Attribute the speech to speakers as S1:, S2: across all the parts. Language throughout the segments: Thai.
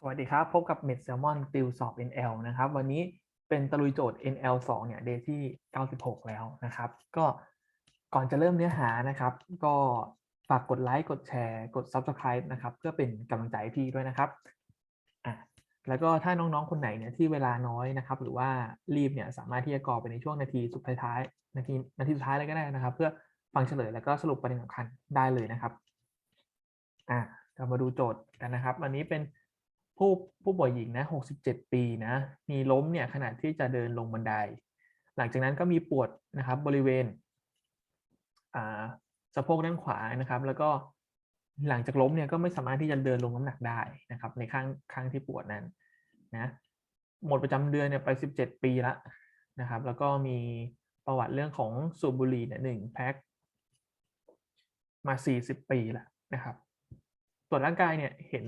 S1: สวัสดีครับ พบกับ m e d Salmon ติวสอบ NL นะครับ วันนี้เป็นตะลุยโจทย์ NL 2 เนี่ย day ที่ 96 แล้วนะครับ ก็ก่อนจะเริ่มเนื้อหานะครับ ก็ฝากกดไลค์ กดแชร์ กด Subscribe นะครับ เพื่อเป็นกำลังใจให้พี่ด้วยนะครับอะแล้วก็ถ้าน้องๆ คนไหนเนี่ยที่เวลาน้อยนะครับ หรือว่ารีบเนี่ยสามารถที่จะกรอไปในช่วงนาทีสุดท้ายนาทีนาทีสุดท้ายเลยก็ได้นะครับ เพื่อฟังเฉลยแล้วก็สรุปประเด็นสำคัญได้เลยนะครับอะ เรามาดูโจทย์กันนะครับ อันนี้เป็นผู้ผู้ป่วยหญิงนะ 67 ปีนะ มีล้มเนี่ยขณะที่จะเดินลงบันได หลังจากนั้นก็มีปวดนะครับบริเวณอ่าสะโพกด้านขวานะครับ แล้วก็หลังจากล้มเนี่ยก็ไม่สามารถที่จะเดินลงน้ำหนักได้นะครับ ในข้างข้างที่ปวดนั้นนะ หมดประจำเดือนเนี่ยไป 17 ปีละนะครับ แล้วก็มีประวัติเรื่องของสูบบุหรี่เนี่ยหนึ่งแพ็คมา 40 ปีล้วนะครับ ตรวจร่างกายเนี่ยเห็น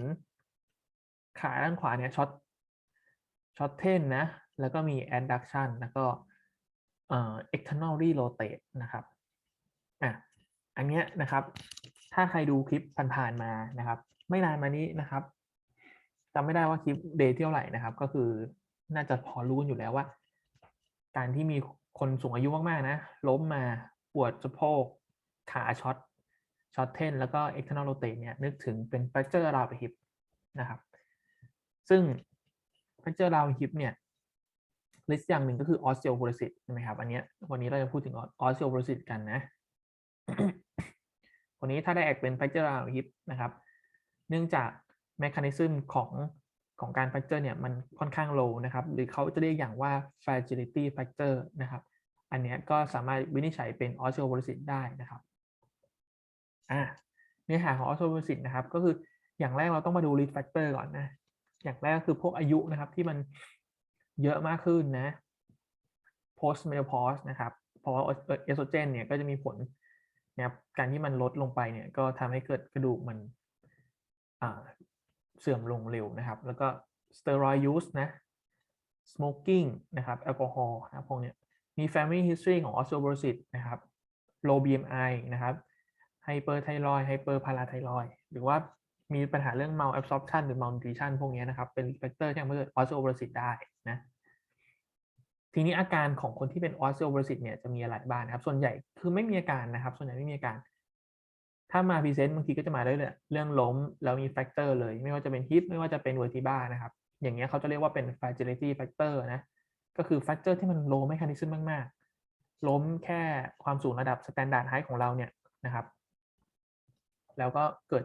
S1: ขาด้านขวาเนี่ยช็อตช็อตเทนนะ แล้วก็มี adduction แล้วก็เอ่อ externally rotate นะครับอะอันเนี้ยนะครับ ถ้าใครดูคลิปผ่านๆมานะครับ ไม่นานมานี้นะครับจำไม่ได้ว่าคลิปเดย์เท่าไหร่นะครับ ก็คือน่าจะพอรู้กันอยู่แล้วว่า การที่มีคนสูงอายุมากๆนะ ล้มมาปวดสะโพกขาช็อต ช็อตเทนแล้วก็ external rotate เนี่ยนึกถึงเป็น fracture around the hip นะครับ ซึ่ง fracture around the hip เนี่ย list อย่างหนึ่งก็คือ osteoporosis ใช่ไหมครับ อันนี้วันนี้เราจะพูดถึง osteoporosis กันนะวันนี้ถ้าได้แอกเป็น fracture around the hip นะครับ เนื่องจาก mechanism ของของการ fracture เนี่ยมันค่อนข้าง low นะครับ หรือเขาจะเรียกอย่างว่า fragility fracture นะครับ อันนี้ก็สามารถวินิจฉัยเป็น osteoporosis ได้นะครับ อ่าเนื้อหาของ osteoporosis นะครับ ก็คืออย่างแรกเราต้องมาดู risk factor ก่อนนะ อย่างแรกก็คือพวกอายุนะครับที่มันเยอะมากขึ้นนะ post menopause นะครับ เพราะว่าเอสโตรเจนเนี่ยก็จะมีผลนะครับการที่มันลดลงไปเนี่ยก็ทำให้เกิดกระดูกมันเสื่อมลงเร็วนะครับ แล้วก็ steroid use นะ smoking นะครับ แอลกอฮอล์นะพวกเนี้ยมี family history ของ osteoporosis นะครับ low BMI นะครับ hyperthyroid hyperparathyroid หรือว่ามีปัญหาเรื่อง malabsorption หรือ malnutrition พวกนี้นะครับ เป็น factor ที่ทำให้เกิด osteoporosis ได้นะ ทีนี้อาการของคนที่เป็น osteoporosis เนี่ยจะมีอะไรบ้างนะครับ ส่วนใหญ่คือไม่มีอาการนะครับ ส่วนใหญ่ไม่มีอาการ ถ้ามาพรีเซนต์บางทีก็จะมาด้วยเรื่องล้มแล้วมี factor เลย ไม่ว่าจะเป็น hip ไม่ว่าจะเป็น vertebra นะครับ อย่างเงี้ยเขาจะเรียกว่าเป็น fragility factor นะ ก็คือ factor ที่มัน low mechanism มากๆ ล้มแค่ความสูงระดับ standard height ของเราเนี่ยนะครับ แล้วก็เกิด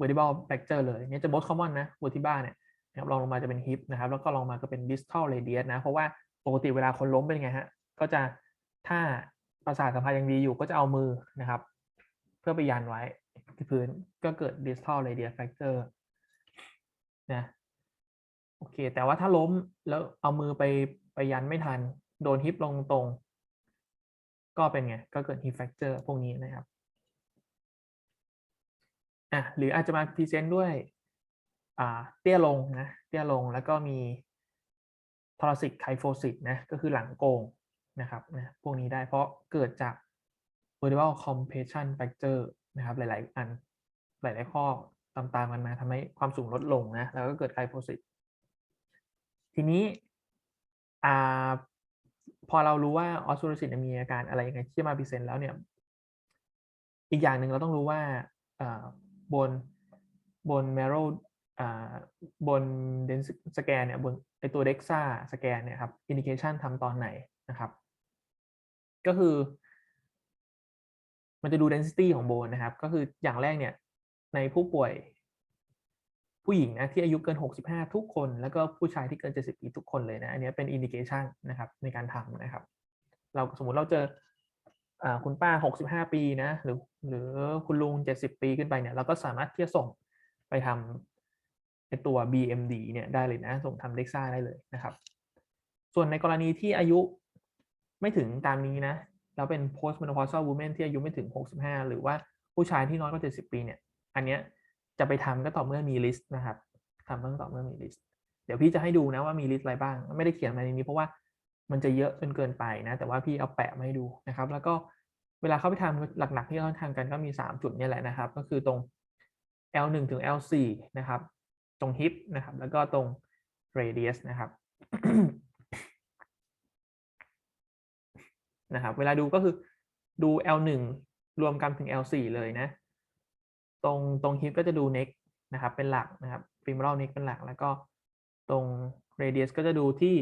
S1: vertebral fracture เลยเนี่ยจะ most common นะ vertebra เนี่ยนะครับลองลงมาจะเป็น hip นะครับ แล้วก็ลองมาก็เป็น distal radius นะ เพราะว่าปกติเวลาคนล้มเป็นไงฮะ ก็จะถ้าประสาทสัมผัสยังดีอยู่ก็จะเอามือนะครับ เพื่อไปยันไว้ที่พื้นก็เกิด distal radius fracture นะโอเค แต่ว่าถ้าล้มแล้วเอามือไปไปยันไม่ทัน โดนฮิปลงตรง ก็เป็นไง ก็เกิด hip fracture พวกนี้นะครับ อะหรืออาจจะมาพรีเซนต์ด้วยอ่าเตี้ยลงนะเตี้ยลงแล้วก็มีทอร์ซิกไคโฟซิสนะก็คือหลังโกงนะครับนะพวกนี้ได้เพราะเกิดจาก vertebral compression fracture นะครับหลาย ๆ อันหลาย ๆ ข้อตามๆกันมาทำให้ความสูงลดลงนะแล้วก็เกิดไคโฟซิสทีนี้อ่าพอเรารู้ว่าออสโตรซิสมีอาการอะไรยังไงที่มาพรีเซนต์แล้วเนี่ย อีกอย่างหนึ่งเราต้องรู้ว่า บนบน marrow บนเดนสแกนเนี่ยบนไอตัว DEXA สแกนเนี่ยครับ indication ทำตอนไหนนะครับ ก็คือ มันจะดู density ของโบนนะครับ ก็คืออย่างแรกเนี่ยในผู้ป่วย ผู้หญิงนะที่อายุเกิน 65 ทุกคน แล้วก็ผู้ชายที่เกิน 70 ปีทุกคนเลยนะ อันนี้เป็น indication นะครับในการทำนะครับ เราสมมติเราเจอ คุณป้า 65 ปีนะหรือหรือคุณลุง 70 ปีขึ้นไปเนี่ยเราก็สามารถที่จะส่งไปทำไอตัว BMD เนี่ยได้เลยนะส่งทำ DEXA ได้เลยนะครับ ส่วนในกรณีที่อายุไม่ถึงตามนี้นะเราเป็น post menopausal woman ที่อายุไม่ถึง 65 หรือว่าผู้ชายที่น้อยกว่า 70 ปีเนี่ย อันเนี้ยจะไปทำก็ต่อเมื่อมี list นะครับทำต้องต่อเมื่อมี list เดี๋ยวพี่จะให้ดูนะว่ามี list อะไรบ้าง ไม่ได้เขียนมาในนี้เพราะว่า มันจะเยอะจนเกินไปนะ แต่ว่าพี่เอาแปะมาให้ดูนะครับ แล้วก็เวลาเข้าไปทำหลักๆที่เราทำกันก็มี 3 จุดนี่แหละนะครับ ก็คือตรง L1 ถึง L4 นะครับ ตรง hip นะครับ แล้วก็ตรง radius นะครับนะครับเวลาดูก็คือดู L1 รวมกันถึง L4 เลยนะ ตรงตรง hip ก็จะดู neck นะครับ เป็นหลักนะครับ femoral neck เป็นหลัก แล้วก็ตรง radius ก็จะดูที่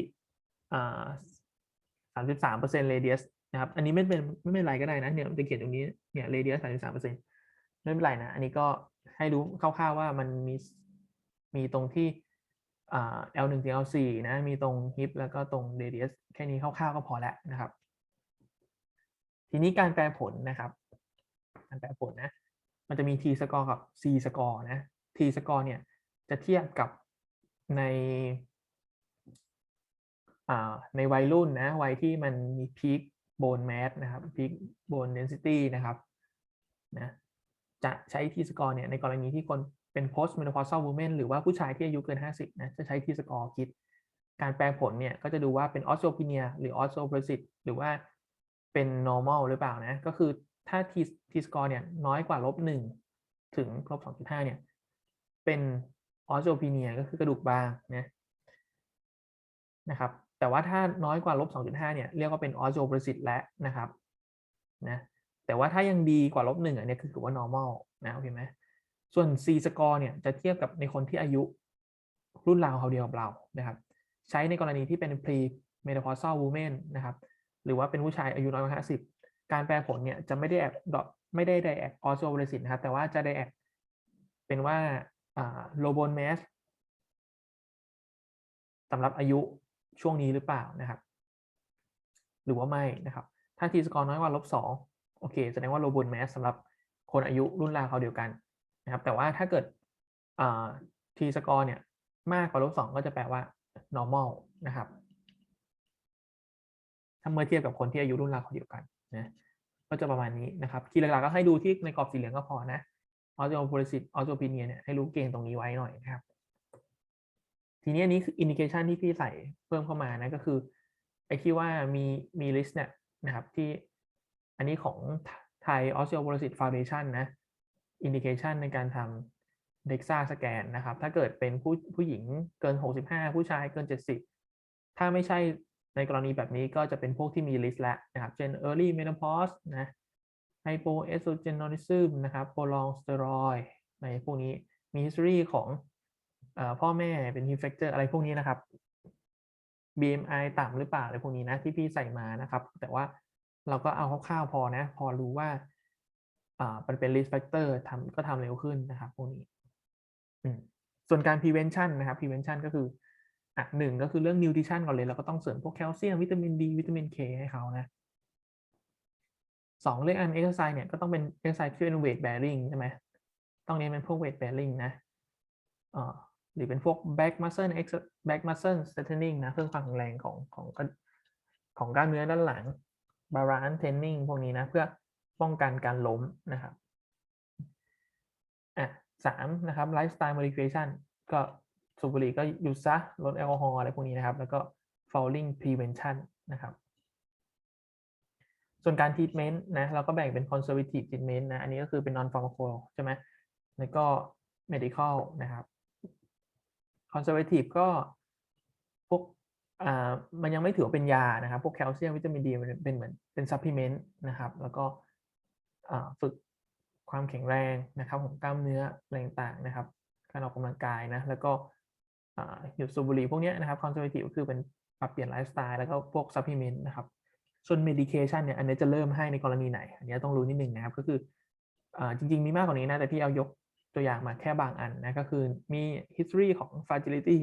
S1: สามสิบสามเปอร์เซ็นต์ radius นะครับ อันนี้ไม่เป็นไม่เป็นไรก็ได้นะ เนี่ยมันจะเขียนตรงนี้ เนี่ย radius สามสิบสามเปอร์เซ็นต์ไม่เป็นไรนะ อันนี้ก็ให้รู้คร่าวๆว่ามันมีมีตรงที่อ่า L1 ถึง L4 นะ มีตรง hip แล้วก็ตรง radius แค่นี้คร่าวๆก็พอแล้วนะครับ ทีนี้การแปลผลนะครับ การแปลผลนะ มันจะมี t score กับ c score นะ t score เนี่ยจะเทียบกับใน ในวัยรุ่นนะวัยที่มันมี peak bone mass นะครับ peak bone density นะครับนะจะใช้ t score เนี่ยในกรณีที่คนเป็น post menopausal woman หรือว่าผู้ชายที่อายุเกิน 50นะจะใช้ t score คิด การแปลผลเนี่ยก็จะดูว่าเป็น osteopenia หรือ osteoporosis หรือว่าเป็น normal หรือเปล่านะก็คือถ้า t t score เนี่ยน้อยกว่าลบ1ถึงลบ2.5เนี่ยเป็น osteopenia ก็คือกระดูกบางนะนะครับ แต่ว่าถ้าน้อยกว่าลบ2.5เนี่ยเรียกว่าเป็น osteoporosis แล้วนะครับนะแต่ว่าถ้ายังดีกว่าลบ1อะเนี่ยคือถือว่า normal นะโอเคไหมส่วน C score เนี่ยจะเทียบกับในคนที่อายุรุ่นราวเขาเดียวกับเรานะครับ ใช้ในกรณีที่เป็น pre menopausal woman นะครับ หรือว่าเป็นผู้ชายอายุน้อยกว่า50 การแปลผลเนี่ยจะไม่ได้แอบไม่ได้ไดแอก osteoporosis นะครับ แต่ว่าจะไดแอกเป็นว่าอ่า low bone mass สำหรับอายุ ช่วงนี้หรือเปล่านะครับ หรือว่าไม่นะครับ ถ้า t score น้อยกว่าลบสองโอเค แสดงว่า low bone mass สำหรับคนอายุรุ่นราวเขาเดียวกันนะครับ แต่ว่าถ้าเกิด t score เนี่ยมากกว่าลบสองก็จะแปลว่า normal นะครับ ถ้าเมื่อเทียบกับคนที่อายุรุ่นราวเขาเดียวกันนะก็จะประมาณนี้นะครับคีย์หลักๆก็ให้ดูที่ในกรอบสีเหลืองก็พอนะ osteoporosis osteopenia เนี่ยให้รู้เกณฑ์ตรงนี้ไว้หน่อยนะครับ ทีนี้อันนี้คือ indication ที่พี่ใส่เพิ่มเข้ามานะก็คือไอ้ที่ว่ามีมี list เนี่ยนะครับที่อันนี้ของ Thai Osteoporosis Foundation นะ indication ในการทำ DEXA scan นนะครับ ถ้าเกิดเป็นผู้ผู้หญิงเกิน 65 ผู้ชายเกิน 70 ถ้าไม่ใช่ในกรณีแบบนี้ก็จะเป็นพวกที่มี list แล้วนะครับ เช่น early menopause นะ hypoestrogenism นะครับ prolonged steroid ในพวกนี้มี history ของ พ่อแม่เป็น hip fracture อะไรพวกนี้นะครับ BMI ต่ำหรือเปล่าอะไรพวกนี้นะที่พี่ใส่มานะครับ แต่ว่าเราก็เอาคร่าวๆพอนะ พอรู้ว่าอ่ามันเป็น risk factor ทำก็ทำเร็วขึ้นนะครับพวกนี้ส่วนการ prevention นะครับ prevention ก็คืออะหนึ่งก็คือเรื่อง nutrition ก่อนเลยเราก็ต้องเสริมพวกแคลเซียมวิตามินดีวิตามินเคให้เขานะสองเรื่องอัน exercise เนี่ยก็ต้องเป็น exercise ที่เป็น weight bearing ใช่ไหมต้องเน้นเป็นพวก weight bearing นะอ่า หรือเป็นพวก back muscle back muscle strengthening นะเพิ่มความแข็งแรงของของของกล้ามเนื้อด้านหลัง balance training พวกนี้นะ เพื่อป้องกันการล้มนะครับอะสามนะครับ lifestyle modification ก็สูบบุหรี่ก็หยุดซะลดแอลกอฮอล์อะไรพวกนี้นะครับ แล้วก็ fouling prevention นะครับ ส่วนการ treatment นะ เราก็แบ่งเป็น conservative treatment นะ อันนี้ก็คือเป็น non pharmacol ใช่ไหมแล้วก็ medical นะครับ conservative ก็พวกอ่ามันยังไม่ถือว่าเป็นยานะครับ พวกแคลเซียมวิตามินดีมันเป็นเหมือนเป็นซัพพลีเมนต์นะครับ แล้วก็ฝึกความแข็งแรงนะครับของกล้ามเนื้อแรงต่างนะครับ การออกกำลังกายนะ แล้วก็หยุดสูบบุหรี่พวกนี้นะครับ conservative ก็คือเป็นปรับเปลี่ยนไลฟ์สไตล์แล้วก็พวกซัพพลีเมนต์นะครับ ส่วน medication เนี่ยอันนี้จะเริ่มให้ในกรณีไหน อันนี้ต้องรู้นิดนึงนะครับ ก็คือจริง ๆ มีมากกว่านี้นะ แต่พี่เอายก ตัวอย่างมาแค่บางอันนะก็คือมี history ของ fragility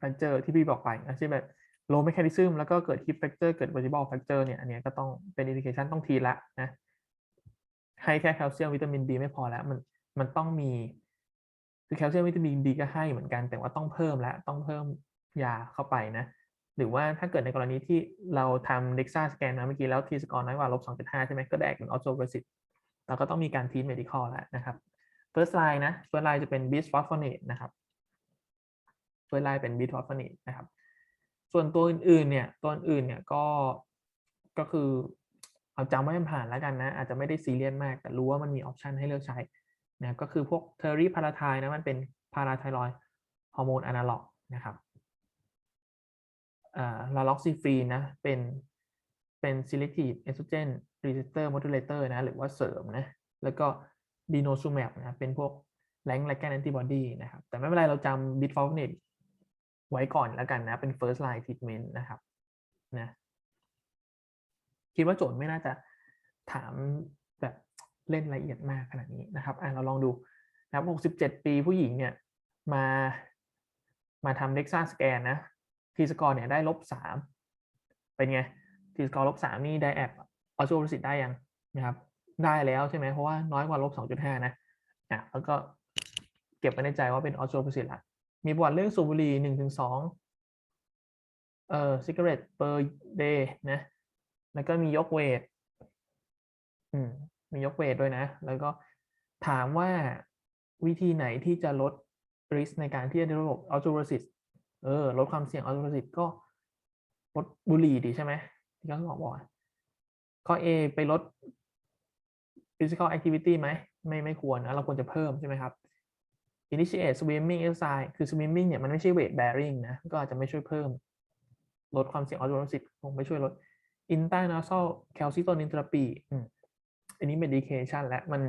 S1: fracture ที่พี่บอกไปนะเช่นแบบ low mechanism แล้วก็เกิด hip fracture เกิด vertebral fracture เนี่ยอันนี้ก็ต้องเป็น indication ต้องทีละนะให้แค่แคลเซียมวิตามินดีไม่พอแล้วมันมันต้องมีคือแคลเซียมวิตามินดีก็ให้เหมือนกันแต่ว่าต้องเพิ่มแล้วต้องเพิ่มยาเข้าไปนะหรือว่าถ้าเกิดในกรณีที่เราทำ DEXA scan นะเมื่อกี้แล้ว T score น้อยกว่าลบ2.5ใช่ไหมก็ได้เป็น osteoporosis เราก็ต้องมีการทีน medical แล้วนะครับ first line นะ first line จะเป็น bisphosphonate นะครับ first line เป็น bisphosphonate นะครับ ส่วนตัวอื่นๆเนี่ยตัวอื่นเนี่ยก็ก็คือเอาจำไว้ผ่านแล้วกันนะ อาจจะไม่ได้ซีเรียสมากแต่รู้ว่ามันมีออปชันให้เลือกใช้นะก็คือพวกเทอรี่พาราไทนะมันเป็นพาราไทรอยฮอร์โมนอะนาล็อกนะครับอ่าลาล็อกซิฟีนนะเป็นเป็น selective estrogen receptor modulator นะ หรือว่าเสริมนะ แล้วก็ ดีโนซูแมบนะเป็นพวกแรงไลแกนแอนติบอดีนะครับ แต่ไม่เป็นไรเราจำบิทฟอร์เนตไว้ก่อนแล้วกันนะ เป็น first line treatment นะครับนะคิดว่าโจทย์ไม่น่าจะถามแบบเล่นละเอียดมากขนาดนี้นะครับอะเราลองดูนะครับ 67 ปีผู้หญิงเนี่ยมามาทำเด็กซ่าสแกนนะทีสกอร์เนี่ยได้ลบสามเป็นไงทีสกอร์ลบสามนี่ได้แอบออโตโรสิตได้ยังนะครับ ได้แล้วใช่ไหมเพราะว่าน้อยกว่าลบสองจุดห้านะอะแล้วก็เก็บไว้ในใจว่าเป็นออโตโรสิตละมีประวัติเรื่องสูบบุหรี่หนึ่งถึงสองเอ่อ cigarette per day นะ แล้วก็มียกเวทอืมมียกเวทด้วยนะ แล้วก็ถามว่าวิธีไหนที่จะลด risk ในการที่จะได้ระบบออโตโรซิสเออ ลดความเสี่ยงออโตโรซิสก็ลดบุหรี่ดีใช่ไหมที่เขาบอกบอกข้อ A ไปลด physical activity ไหมไม่ไม่ควรนะเราควรจะเพิ่มใช่ไหมครับ initiate swimming exercise คือ swimming เนี่ยมันไม่ใช่ weight bearing นะ ก็อาจจะไม่ช่วยเพิ่ม ลดความเสี่ยงออโตโรซิสคงไม่ช่วยลด intranasal calcitonin therapy อันนี้ medication และมัน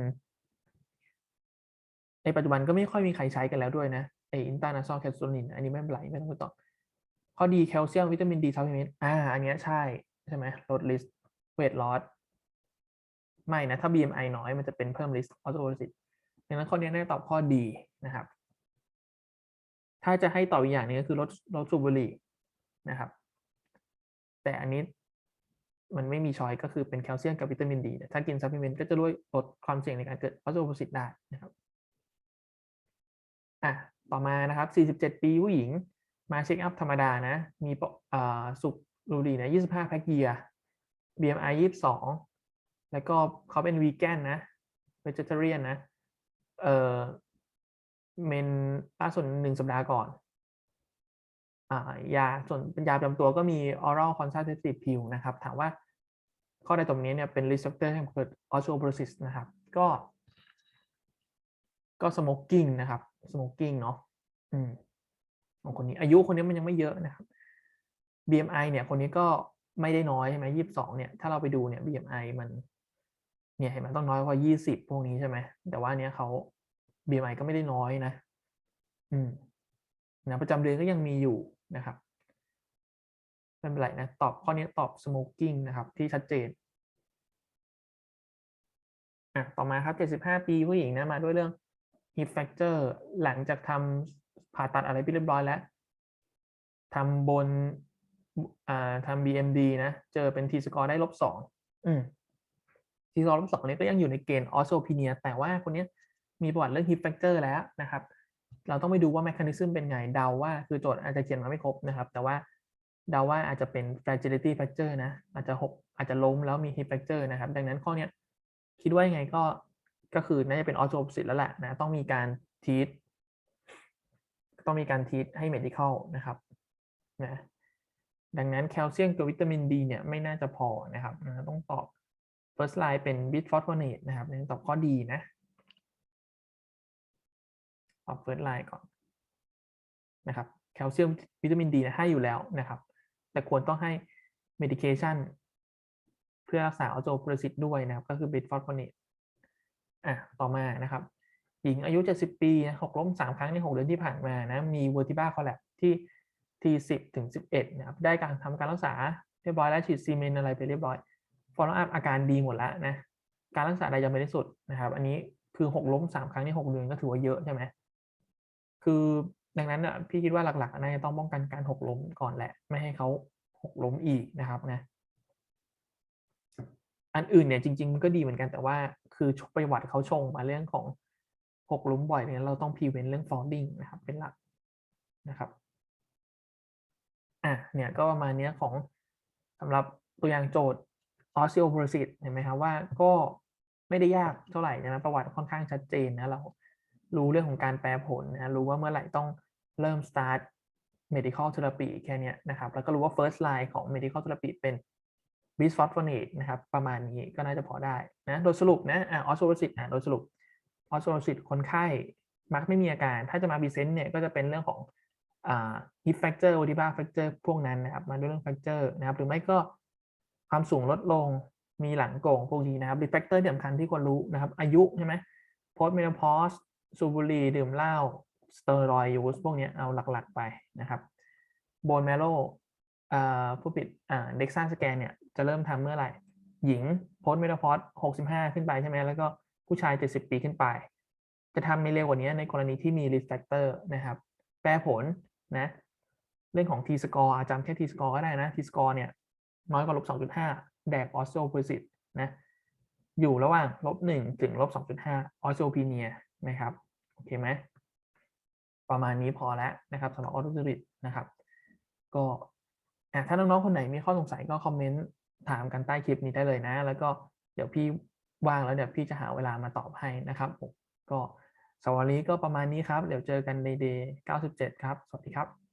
S1: ในปัจจุบันก็ไม่ค่อยมีใครใช้กันแล้วด้วยนะไอ intranasal calcitonin อันนี้ไม่เป็นไรไม่ต้องไปต่อข้อดีแคลเซียมวิตามินดีซัพพลีเมนต์อ่าอันนี้ใช่ ใช่ไหมลด risk weight loss ไม่นะ ถ้า BMI น้อยมันจะเป็นเพิ่ม risk osteoporosis ดังนั้นข้อนี้น่าตอบข้อดีนะครับ ถ้าจะให้ตอบอีกอย่างนึงก็คือลดลดสูบบุหรี่นะครับ แต่อันนี้มันไม่มีช้อยก็คือเป็นแคลเซียมกับวิตามินดีถ้ากินซัพพลีเมนต์ก็จะช่วยลดความเสี่ยงในการเกิดออสโตโปรซิตได้นะครับอะต่อมานะครับ 47 ปีผู้หญิงมาเช็คอัพธรรมดานะ มีอ่าสุกรูดีนะ25แพ็กเยีย BMI 22 แล้วก็เขาเป็นวีแกนนะ vegetarian นะเออเมนล่าสุดหนึ่งสัปดาห์ก่อนอ่ายาส่วนเป็นยาประจำตัวก็มี oral contraceptive pill นะครับ ถามว่าข้อใดตรงนี้เนี่ยเป็น risk factor ให้เกิด osteoporosis นะครับ ก็ ก็ smoking นะครับ smoking เนาะอืมของคนนี้อายุคนนี้มันยังไม่เยอะนะครับ BMI เนี่ยคนนี้ก็ไม่ได้น้อยใช่ไหมยี่สิบสองเนี่ย ถ้าเราไปดูเนี่ย BMI มัน เนี่ยเห็นไหมต้องน้อยกว่ายี่สิบพวกนี้ใช่ไหมแต่ว่าเนี้ยเขา BMI ก็ไม่ได้น้อยนะ อืมนะประจำเดือนก็ยังมีอยู่นะครับไม่เป็นไรนะ ตอบข้อนี้ตอบ smoking นะครับ ที่ชัดเจนอะต่อมาครับ 75 ปีผู้หญิงนะมาด้วยเรื่อง hip fracture หลังจากทำผ่าตัดอะไรไปเรียบร้อยแล้วทำบนอ่าทำ BMD นะ เจอเป็น T score ได้ลบสองอืม T score ลบสองนี้ก็ยังอยู่ในเกณฑ์ osteopenia แต่ว่าคนนี้มีประวัติเรื่อง hip fracture แล้วนะครับ เราต้องไปดูว่า mechanism เป็นไงเดาว่าคือโจทย์อาจจะเขียนมาไม่ครบนะครับ แต่ว่าเดาว่าอาจจะเป็น fragility fracture นะ อาจจะหกอาจจะล้มแล้วมี hip fracture นะครับ ดังนั้นข้อเนี้ยคิดว่ายังไงก็ก็คือน่าจะเป็น osteoporosis แล้วแหละนะ ต้องมีการ treat ต้องมีการ treat ให้ medical นะครับนะดังนั้นแคลเซียมกับวิตามินดีเนี่ยไม่น่าจะพอนะครับนะต้องตอบ first line เป็น bisphosphonates นะครับตอบข้อดีนะ ตอบ first line ก่อนนะครับ แคลเซียมวิตามินดีให้อยู่แล้วนะครับ แต่ควรต้องให้ medication เพื่อรักษาออโตโปรซิตด้วยนะครับ ก็คือ bisphosphonates อะ ต่อมานะครับ หญิงอายุ 70 ปีหกล้ม 3 ครั้งใน 6 เดือนที่ผ่านมานะ มี vertebra collapse ที่ T10 ถึง11นะครับ ได้การทำการรักษาเรียบร้อยแล้วฉีดซีเมนอะไรไปเรียบร้อย follow up อาการดีหมดแล้วนะการรักษาใดยังไม่ได้สุดนะครับ อันนี้คือหกล้ม3ครั้งใน6เดือนก็ถือว่าเยอะใช่ไหมคือดังนั้นอะพี่คิดว่าหลักๆน่าจะต้องป้องกันการหกล้มก่อนแหละ ไม่ให้เขาหกล้มอีกนะครับนะอันอื่นเนี่ยจริงๆมันก็ดีเหมือนกันแต่ว่าคือประวัติเขาชงมาเรื่องของหกล้มบ่อยเนี่ยเราต้อง prevent เรื่อง falling นะครับ เป็นหลักนะครับอะเนี่ยก็ประมาณนี้ของสำหรับตัวอย่างโจทย์ osteoporosis เห็นไหมครับว่าก็ไม่ได้ยากเท่าไหร่นะประวัติค่อนข้างชัดเจนนะเรารู้เรื่องของการแปลผลนะรู้ว่าเมื่อไหร่ต้องเริ่ม start medical therapy แค่นี้นะครับ แล้วก็รู้ว่า first line ของ medical therapy เป็น bisphosphonate นะครับ ประมาณนี้ก็น่าจะพอได้นะโดยสรุปนะอะ osteoporosis อะโดยสรุปออสโซซิตคนไข้มักไม่มีอาการ ถ้าจะมาพรีเซนต์เนี่ยก็จะเป็นเรื่องของอ่า hip fracture vertebral fracture พวกนั้นนะครับ มาด้วยเรื่อง fracture นะครับ หรือไม่ก็ ความสูงลดลงมีหลังโก่งพวกนี้นะครับ risk factor ที่สำคัญที่ควรรู้นะครับ อายุใช่ไหม post menopause สูบุรีดื่มเหล้าสเตียรอยยูสพวกนี้เอาหลักๆไปนะครับ bone marrow อ่าผู้ปิดอ่า DEXA scan เนี่ยจะเริ่มทำเมื่อไหร่ หญิง post menopause 65 ขึ้นไปใช่ไหมแล้วก็ผู้ชาย 70 ปีขึ้นไป จะทำไม่เร็วกว่านี้ในกรณีที่มี risk factor นะครับ แปรผลนะเรื่องของ T score อาจำแค่ T score ก็ได้นะ T score เนี่ย น้อยกว่าลบ2.5แดก osteoporosis นะอยู่ระหว่างลบ1ถึงลบ2.5 osteopenia นะครับโอเคไหมประมาณนี้พอแล้วนะครับสำหรับ osteoporosis นะครับ ก็ถ้าน้องๆคนไหนมีข้อสงสัยก็คอมเมนต์ถามกันใต้คลิปนี้ได้เลยนะ แล้วก็เดี๋ยวพี่ว่างแล้วเดี๋ยวพี่จะหาเวลามาตอบให้นะครับก็สวัสดีก็ประมาณนี้ครับ เดี๋ยวเจอกันใน day 97 ครับ สวัสดีครับ